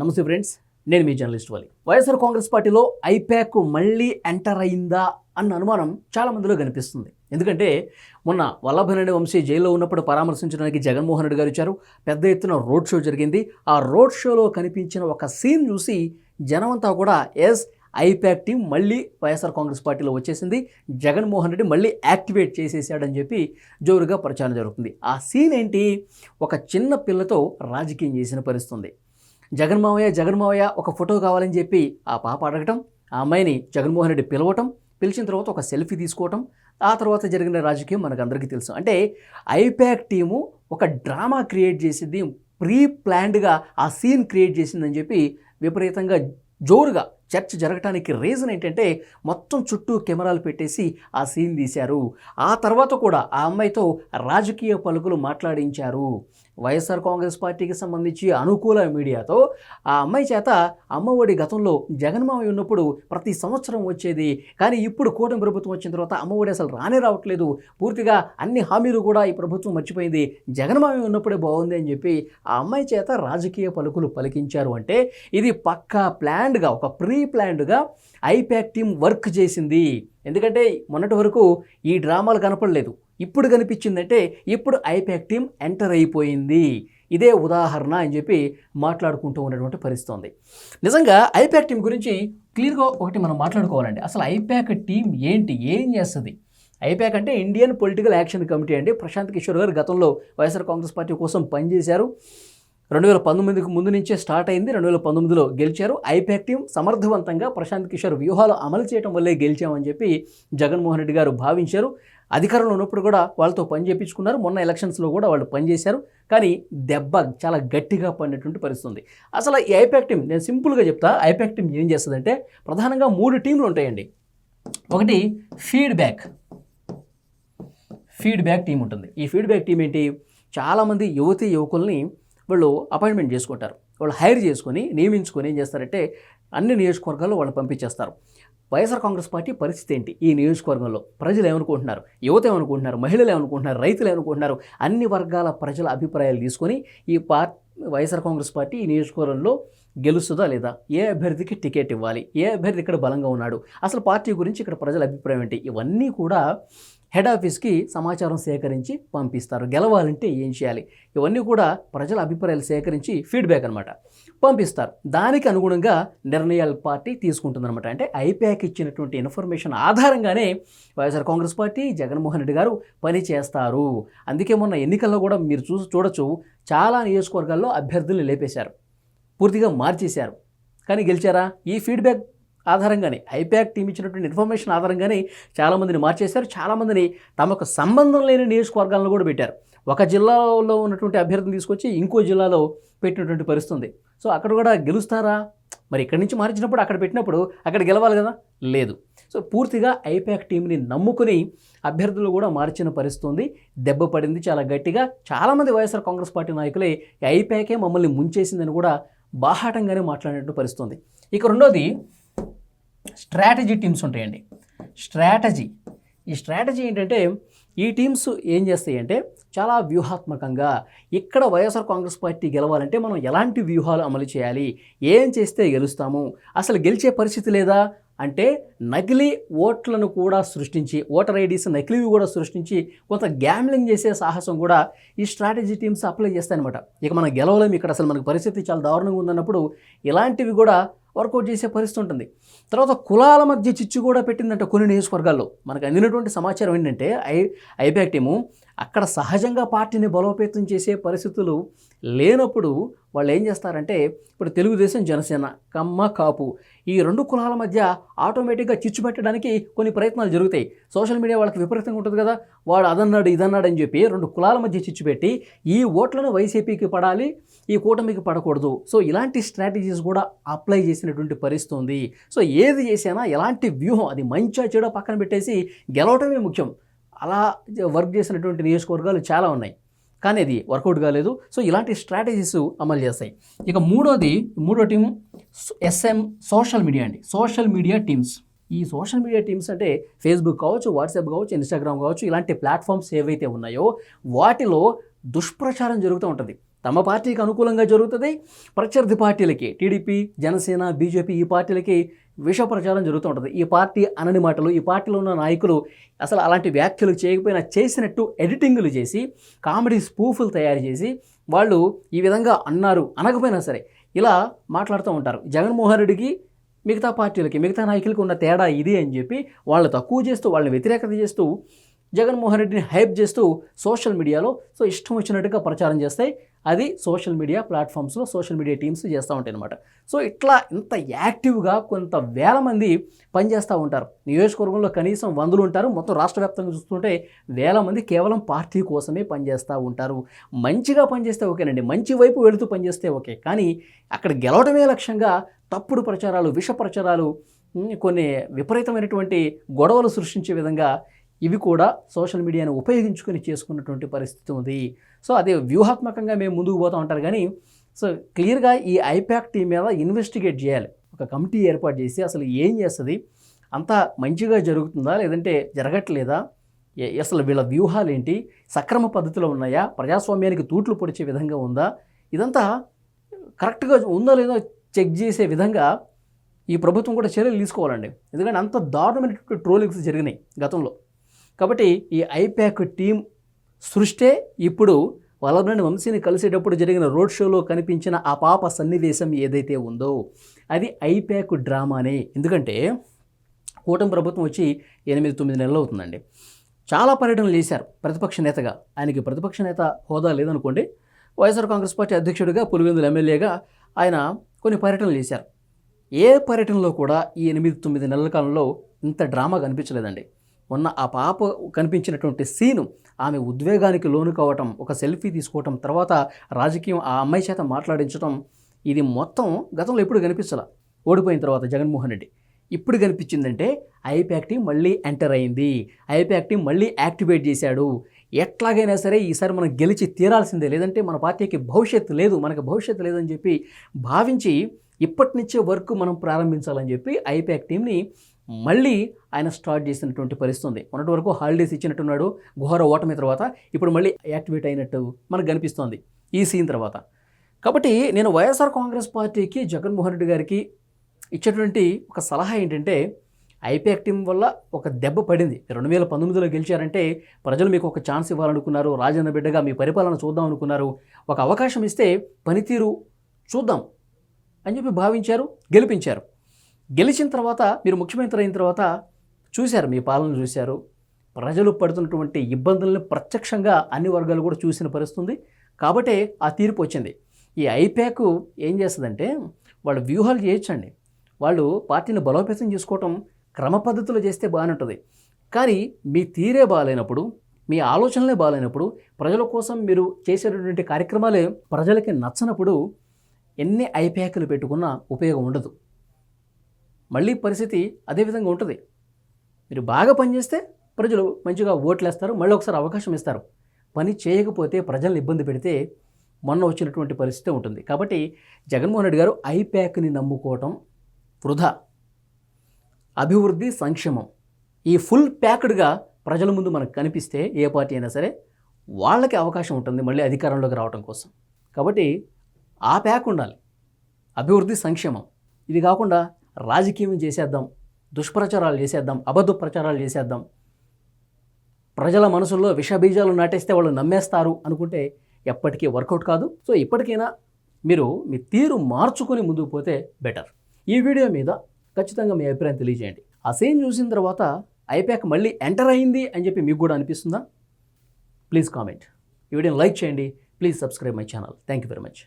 నమస్తే ఫ్రెండ్స్ నేను మీ జర్నలిస్ట్ వాలి. వైఎస్ఆర్ కాంగ్రెస్ పార్టీలో ఐప్యాక్ మళ్ళీ ఎంటర్ అయిందా అన్న అనుమానం చాలా మందిలో కనిపిస్తుంది. ఎందుకంటే మొన్న వల్లభనేని వంశీ జైల్లో ఉన్నప్పుడు పరామర్శించడానికి జగన్మోహన్ రెడ్డి గారు ఇచ్చారు. పెద్ద ఎత్తున రోడ్ షో జరిగింది. ఆ రోడ్ షోలో కనిపించిన ఒక సీన్ చూసి జనమంతా కూడా ఎస్ ఐప్యాక్ టీం మళ్ళీ వైఎస్ఆర్ కాంగ్రెస్ పార్టీలో వచ్చేసింది. జగన్మోహన్ రెడ్డి మళ్ళీ యాక్టివేట్ చేసేసాడని చెప్పి జోరుగా ప్రచారం జరుగుతుంది. ఆ సీన్ ఏంటి? ఒక చిన్న పిల్లతో రాజకీయం చేసిన పరిస్థితుంది. జగన్మావయ్య జగన్మావయ్య ఒక ఫోటో కావాలని చెప్పి ఆ పాప అడగటం ఆ అమ్మాయిని జగన్మోహన్ రెడ్డి పిలవటం పిలిచిన తర్వాత ఒక సెల్ఫీ తీసుకోవటం ఆ తర్వాత జరిగిన రాజకీయం మనకు అందరికీ తెలుసు. అంటే ఐప్యాక్ టీము ఒక డ్రామా క్రియేట్ చేసింది ప్రీ ప్లాన్డ్గా ఆ సీన్ క్రియేట్ చేసిందని చెప్పి విపరీతంగా జోరుగా చర్చ జరగటానికి రీజన్ ఏంటంటే మొత్తం చుట్టూ కెమెరాలు పెట్టేసి ఆ సీన్ తీశారు. ఆ తర్వాత కూడా ఆ అమ్మాయితో రాజకీయ పలుకులు మాట్లాడించారు. వైఎస్ఆర్ కాంగ్రెస్ పార్టీకి సంబంధించి అనుకూల మీడియాతో ఆ అమ్మాయి చేత అమ్మఒడి గతంలో జగన్మామయ్య ఉన్నప్పుడు ప్రతి సంవత్సరం వచ్చేది. కానీ ఇప్పుడు కూటమి ప్రభుత్వం వచ్చిన తర్వాత అమ్మఒడి అసలు రానే రావట్లేదు. పూర్తిగా అన్ని హామీలు కూడా ఈ ప్రభుత్వం మర్చిపోయింది. జగన్మామ ఉన్నప్పుడే బాగుంది అని చెప్పి ఆ అమ్మాయి చేత రాజకీయ పలుకులు పలికించారు అంటే ఇది పక్కా ప్లాన్డ్గా ఒక ప్రీ ప్లాన్డ్గా ఐప్యాక్ టీం వర్క్ చేసింది. ఎందుకంటే మొన్నటి వరకు ఈ డ్రామాలు కనపడలేదు. ఇప్పుడు కనిపించిందంటే ఇప్పుడు ఐపాక్ టీం ఎంటర్ అయిపోయింది. ఇదే ఉదాహరణ అని చెప్పి మాట్లాడుకుంటూ ఉన్నటువంటి పరిస్థితి ఉంది నిజంగా ఐపాక్ టీం గురించి క్లియర్గా ఒకటి మనం మాట్లాడుకోవాలండి. అసలు ఐపాక్ టీం ఏంటి? ఏం చేస్తుంది? ఐపాక్ అంటే ఇండియన్ పొలిటికల్ యాక్షన్ కమిటీ అండి. ప్రశాంత్ కిషోర్ గారు గతంలో వైఎస్ఆర్ కాంగ్రెస్ పార్టీ కోసం పనిచేశారు. రెండు వేల పంతొమ్మిదికి ముందు నుంచే స్టార్ట్ అయింది. రెండు వేల పంతొమ్మిదిలో గెలిచారు. ఐపాక్ టీం సమర్థవంతంగా ప్రశాంత్ కిషోర్ వ్యూహాలు అమలు చేయడం వల్లే గెలిచామని చెప్పి జగన్మోహన్ రెడ్డి గారు భావించారు. అధికారంలో ఉన్నప్పుడు కూడా వాళ్ళతో పని చేయించుకున్నారు మొన్న ఎలక్షన్స్లో కూడా వాళ్ళు పనిచేశారు కానీ దెబ్బ చాలా గట్టిగా పడినటువంటి పరిస్థితి ఉంది అసలు ఈ ఐపాక్ టీం నేను సింపుల్గా చెప్తా ఐపాక్ టీం ఏం చేస్తుందంటే ప్రధానంగా మూడు టీంలు ఉంటాయండి. ఒకటి ఫీడ్బ్యాక్. ఫీడ్బ్యాక్ టీం ఉంటుంది. ఈ ఫీడ్బ్యాక్ టీం ఏంటి? చాలామంది యువతి యువకుల్ని వాళ్ళు అపాయింట్మెంట్ చేసుకుంటారు. వాళ్ళు హైర్ చేసుకొని నియమించుకొని ఏం చేస్తారంటే అన్ని నియోజకవర్గాల్లో వాళ్ళు పంపించేస్తారు. వైఎస్ఆర్ కాంగ్రెస్ పార్టీ పరిస్థితి ఏంటి? ఈ నియోజకవర్గంలో ప్రజలు ఏమనుకుంటున్నారు? యువత ఏమనుకుంటున్నారు? మహిళలు ఏమనుకుంటున్నారు? రైతులు ఏమనుకుంటున్నారు? అన్ని వర్గాల ప్రజల అభిప్రాయాలు తీసుకొని ఈ పార్ వైఎస్ఆర్ కాంగ్రెస్ పార్టీ ఈ నియోజకవర్గంలో గెలుస్తుందా లేదా? ఏ అభ్యర్థికి టికెట్ ఇవ్వాలి? ఏ అభ్యర్థి ఇక్కడ బలంగా ఉన్నాడు? అసలు పార్టీ గురించి ఇక్కడ ప్రజల అభిప్రాయం ఏంటి? ఇవన్నీ కూడా హెడ్ ఆఫీస్కి సమాచారం సేకరించి పంపిస్తారు. గెలవాలంటే ఏం చేయాలి? ఇవన్నీ కూడా ప్రజల అభిప్రాయాలు సేకరించి ఫీడ్బ్యాక్ అనమాట పంపిస్తారు. దానికి అనుగుణంగా నిర్ణయాలు పార్టీ తీసుకుంటుందన్నమాట. అంటే ఐప్యాక్ ఇచ్చినటువంటి ఇన్ఫర్మేషన్ ఆధారంగానే YSR Congress party Jaganmohan Reddy గారు పని చేస్తారు. అందుకే మొన్న ఎన్నికల్లో కూడా మీరు చూ చూడొచ్చు చాలా నియోజకవర్గాల్లో అభ్యర్థుల్ని లేపేశారు. పూర్తిగా మార్చేశారు. కానీ గెలిచారా? ఈ ఫీడ్బ్యాక్ ఆధారంగానే ఐప్యాక్ టీం ఇచ్చినటువంటి ఇన్ఫర్మేషన్ ఆధారంగానే చాలామందిని మార్చేశారు. చాలామందిని తమకు సంబంధం లేని నియోజకవర్గాలను కూడా పెట్టారు. ఒక జిల్లాలో ఉన్నటువంటి అభ్యర్థిని తీసుకొచ్చి ఇంకో జిల్లాలో పెట్టినటువంటి పరిస్థితి ఉంది సో అక్కడ కూడా గెలుస్తారా? మరి ఇక్కడి నుంచి మార్చినప్పుడు అక్కడ పెట్టినప్పుడు అక్కడ గెలవాలి కదా? లేదు. సో పూర్తిగా ఐప్యాక్ టీంని నమ్ముకుని అభ్యర్థులు కూడా మార్చిన పరిస్థితి ఉంది దెబ్బ పడింది చాలా గట్టిగా. చాలామంది వైఎస్ఆర్ కాంగ్రెస్ పార్టీ నాయకులే ఐపాకే ఐప్యాకే మమ్మల్ని ముంచేసిందని కూడా బాహాటంగానే మాట్లాడినట్టు పరిస్థితుంది. ఇక రెండోది స్ట్రాటజీ టీమ్స్ ఉంటాయండి. స్ట్రాటజీ. ఈ స్ట్రాటజీ ఏంటంటే ఈ టీమ్స్ ఏం చేస్తాయి అంటే చాలా వ్యూహాత్మకంగా ఇక్కడ వైఎస్ఆర్ కాంగ్రెస్ పార్టీ గెలవాలంటే మనం ఎలాంటి వ్యూహాలు అమలు చేయాలి? ఏం చేస్తే గెలుస్తాము? అసలు గెలిచే పరిస్థితి లేదా? అంటే నకిలీ ఓట్లను కూడా సృష్టించి ఓటర్ ఐడీస్ నకిలీవి కూడా సృష్టించి కొంత గ్యామ్లింగ్ చేసే సాహసం కూడా ఈ స్ట్రాటజీ టీమ్స్ అప్లై చేస్తాయన్నమాట. ఇక మనం గెలవలేము ఇక్కడ అసలు మనకు పరిస్థితి చాలా దారుణంగా ఉందన్నప్పుడు ఇలాంటివి కూడా వర్కౌట్ చేసే పరిస్థితి ఉంటుంది. తర్వాత కులాల మధ్య చిచ్చు కూడా పెట్టిందంటే కొన్ని నియోజకవర్గాల్లో. మనకు అందినటువంటి సమాచారం ఏంటంటే ఐ ఐపాక్ టీము అక్కడ సహజంగా పార్టీని బలోపేతం చేసే పరిస్థితులు లేనప్పుడు వాళ్ళు ఏం చేస్తారంటే ఇప్పుడు తెలుగుదేశం జనసేన కమ్మ కాపు ఈ రెండు కులాల మధ్య ఆటోమేటిక్గా చిచ్చు పెట్టడానికి కొన్ని ప్రయత్నాలు జరుగుతాయి. సోషల్ మీడియా వాళ్ళకి విపరీతంగా ఉంటుంది కదా వాడు అదన్నాడు ఇదన్నాడు అని చెప్పి రెండు కులాల మధ్య చిచ్చు పెట్టి ఈ ఓట్లను వైసీపీకి పడాలి ఈ కూటమికి పడకూడదు. సో ఇలాంటి స్ట్రాటజీస్ కూడా అప్లై చేసినటువంటి పరిస్థితి ఉంది సో ఏది చేసినా ఎలాంటి వ్యూహం అది మంచిగా చెడో పక్కన పెట్టేసి గెలవటమే ముఖ్యం. అలా వర్క్ చేసినటువంటి నియోజకవర్గాలు చాలా ఉన్నాయి. కానీ అది వర్కౌట్ కాలేదు. సో ఇలాంటి స్ట్రాటజీస్ అమలు చేస్తాయి. ఇక మూడోది మూడో టీం ఎస్ఎం సోషల్ మీడియా అండి. Social media teams. ఈ సోషల్ మీడియా టీమ్స్ అంటే ఫేస్బుక్ కావచ్చు వాట్సాప్ కావచ్చు ఇన్స్టాగ్రామ్ కావచ్చు ఇలాంటి ప్లాట్ఫామ్స్ ఏవైతే ఉన్నాయో వాటిలో దుష్ప్రచారం జరుగుతూ ఉంటుంది. తమ పార్టీకి అనుకూలంగా జరుగుతుంది. ప్రత్యర్థి పార్టీలకి టీడీపీ జనసేన బీజేపీ ఈ పార్టీలకి విష ప్రచారం జరుగుతూ ఉంటుంది. ఈ పార్టీ అనని మాటలు ఈ పార్టీలో ఉన్న నాయకులు అసలు అలాంటి వ్యాఖ్యలు చేయకపోయినా చేసినట్టు ఎడిటింగ్లు చేసి కామెడీ స్పూఫులు తయారు చేసి వాళ్ళు ఈ విధంగా అన్నారు అనకపోయినా సరే ఇలా మాట్లాడుతూ ఉంటారు. జగన్మోహన్ రెడ్డికి మిగతా పార్టీలకి మిగతా నాయకులకి ఉన్న తేడా ఇది అని చెప్పి వాళ్ళు తక్కువ చేస్తూ వాళ్ళని వ్యతిరేకత చేస్తూ జగన్మోహన్ రెడ్డిని హైప్ చేస్తూ సోషల్ మీడియాలో సో ఇష్టం వచ్చినట్టుగా ప్రచారం చేస్తాయి. అది సోషల్ మీడియా ప్లాట్ఫామ్స్లో సోషల్ మీడియా టీమ్స్ చేస్తూ ఉంటాయి అనమాట సో ఇట్లా ఇంత యాక్టివ్గా కొంత వేల మంది పనిచేస్తూ ఉంటారు. నియోజకవర్గంలో కనీసం వందలు ఉంటారు. మొత్తం రాష్ట్ర వ్యాప్తంగా చూస్తుంటే వేల మంది కేవలం పార్టీ కోసమే పనిచేస్తూ ఉంటారు. మంచిగా పనిచేస్తే ఓకేనండి. మంచి వైపు వెళుతూ పనిచేస్తే ఓకే. కానీ అక్కడ గెలవడమే లక్ష్యంగా తప్పుడు ప్రచారాలు విష ప్రచారాలు కొన్ని విపరీతమైనటువంటి గొడవలు సృష్టించే విధంగా ఇవి కూడా సోషల్ మీడియాను ఉపయోగించుకొని చేసుకున్నటువంటి పరిస్థితి ఉంది. సో అదే వ్యూహాత్మకంగా మేము ముందుకు పోతూ ఉంటారు కానీ సో క్లియర్గా ఈ ఐపాక్ టీం మీద ఇన్వెస్టిగేట్ చేయాలి. ఒక కమిటీ ఏర్పాటు చేసి అసలు ఏం చేస్తుంది? అంతా మంచిగా జరుగుతుందా? లేదంటే జరగట్లేదా? అసలు వీళ్ళ వ్యూహాలు ఏంటి? సక్రమ పద్ధతిలో ఉన్నాయా? ప్రజాస్వామ్యానికి తూట్లు పొడిచే విధంగా ఉందా? ఇదంతా కరెక్ట్గా ఉందో లేదో చెక్ చేసే విధంగా ఈ ప్రభుత్వం కూడా చర్యలు తీసుకోవాలండి. ఎందుకంటే అంత దారుణమైనటువంటి ట్రోలింగ్స్ జరిగినాయి గతంలో. కాబట్టి ఈ ఐప్యాక్ టీం సృష్టే ఇప్పుడు వల్లభనేని వంశీని కలిసేటప్పుడు జరిగిన రోడ్ షోలో కనిపించిన ఆ పాప సన్నివేశం ఏదైతే ఉందో అది ఐప్యాక్ డ్రామానే. ఎందుకంటే కూటమి ప్రభుత్వం వచ్చి ఎనిమిది తొమ్మిది నెలలు అవుతుందండి. చాలా పర్యటనలు చేశారు ప్రతిపక్ష నేతగా. ఆయనకి ప్రతిపక్ష నేత హోదా లేదనుకోండి వైఎస్ఆర్ కాంగ్రెస్ పార్టీ అధ్యక్షుడిగా పులివెందుల ఎమ్మెల్యేగా ఆయన కొన్ని పర్యటనలు చేశారు. ఏ పర్యటనలో కూడా ఈ ఎనిమిది తొమ్మిది నెలల కాలంలో ఇంత డ్రామా కనిపించలేదండి. ఉన్న ఆ పాప కనిపించినటువంటి సీను ఆమె ఉద్వేగానికి లోను కావటం ఒక సెల్ఫీ తీసుకోవటం తర్వాత రాజకీయం ఆ అమ్మాయి చేత మాట్లాడించడం ఇది మొత్తం గతంలో ఎప్పుడు కనిపించాల? ఓడిపోయిన తర్వాత జగన్మోహన్ రెడ్డి. ఇప్పుడు కనిపించిందంటే ఐపాక్ టీం మళ్ళీ ఎంటర్ అయింది. ఐపాక్ టీం మళ్ళీ యాక్టివేట్ చేశాడు. ఎట్లాగైనా సరే ఈసారి మనం గెలిచి తీరాల్సిందే. లేదంటే మన పార్టీకి భవిష్యత్తు లేదు మనకు భవిష్యత్తు లేదని చెప్పి భావించి ఇప్పటి నుంచే వర్క్ మనం ప్రారంభించాలని చెప్పి ఐపాక్ టీంని మళ్ళీ ఆయన స్టార్ట్ చేసినటువంటి పరిస్థితి ఉంది. మొన్నటి వరకు హాలిడేస్ ఇచ్చినట్టున్నాడు ఘోర ఓటమి తర్వాత ఇప్పుడు మళ్ళీ యాక్టివేట్ అయినట్టు మనకు కనిపిస్తోంది ఈ సీన్ తర్వాత. కాబట్టి నేను వైఎస్ఆర్ కాంగ్రెస్ పార్టీకి జగన్మోహన్ రెడ్డి గారికి ఇచ్చేటువంటి ఒక సలహా ఏంటంటే ఐపీఎక్ టీం వల్ల ఒక దెబ్బ పడింది. రెండు వేల పంతొమ్మిదిలో గెలిచారంటే ప్రజలు మీకు ఒక ఛాన్స్ ఇవ్వాలనుకున్నారు రాజన్న బిడ్డగా మీ పరిపాలన చూద్దాం అనుకున్నారు. ఒక అవకాశం ఇస్తే పనితీరు చూద్దాం అని చెప్పి భావించారు గెలిపించారు. గెలిచిన తర్వాత మీరు ముఖ్యమంత్రి అయిన తర్వాత చూశారు మీ పాలన చూశారు. ప్రజలు పడుతున్నటువంటి ఇబ్బందులను ప్రత్యక్షంగా అన్ని వర్గాలు కూడా చూసిన పరిస్థితుంది. కాబట్టి కాబట్టే ఆ తీర్పు వచ్చింది. ఈ ఐప్యాక్ ఏం చేస్తుందంటే వాళ్ళు వ్యూహాలు చేయొచ్చండి. వాళ్ళు పార్టీని బలోపేతం చేసుకోవటం క్రమ పద్ధతిలో చేస్తే బాగానే ఉంటుంది కానీ మీ తీరే బాగాలేనప్పుడు మీ ఆలోచనలే బాగాలేనప్పుడు ప్రజల కోసం మీరు చేసేటటువంటి కార్యక్రమాలే ప్రజలకి నచ్చనప్పుడు ఎన్ని ఐప్యాకులు పెట్టుకున్నా ఉపయోగం ఉండదు. మళ్ళీ పరిస్థితి అదే విధంగా ఉంటుంది. మీరు బాగా పనిచేస్తే ప్రజలు మంచిగా ఓట్లేస్తారు మళ్ళీ ఒకసారి అవకాశం ఇస్తారు. పని చేయకపోతే ప్రజల్ని ఇబ్బంది పెడితే మొన్న వచ్చినటువంటి పరిస్థితి ఉంటుంది. కాబట్టి జగన్మోహన్ రెడ్డి గారు ఐప్యాక్ని నమ్ముకోవటం వృధా. అభివృద్ధి సంక్షేమం. ఈ ఫుల్ ప్యాక్డ్గా ప్రజల ముందు మనకు కనిపిస్తే ఏ పార్టీ అయినా సరే వాళ్ళకి అవకాశం ఉంటుంది మళ్ళీ అధికారంలోకి రావడం కోసం. కాబట్టి ఆ ప్యాక్ ఉండాలి. అభివృద్ధి సంక్షేమం. ఇది కాకుండా రాజకీయం చేసేద్దాం దుష్ప్రచారాలు చేసేద్దాం అబద్ధ ప్రచారాలు చేసేద్దాం. ప్రజల మనసుల్లో విషబీజాలు నాటేస్తే వాళ్ళు నమ్మేస్తారు అనుకుంటే ఎప్పటికీ వర్కౌట్ కాదు. సో ఇప్పటికైనా మీరు మీ తీరు మార్చుకొని ముందుకు పోతే బెటర్. ఈ వీడియో మీద ఖచ్చితంగా మీ అభిప్రాయం తెలియజేయండి. ఆ సీన్ చూసిన తర్వాత ఐపాక్ మళ్ళీ ఎంటర్ అయింది అని చెప్పి మీకు కూడా అనిపిస్తుందా? Please comment. ఈ వీడియోని లైక్ చేయండి. Please subscribe my channel. Thank you very much.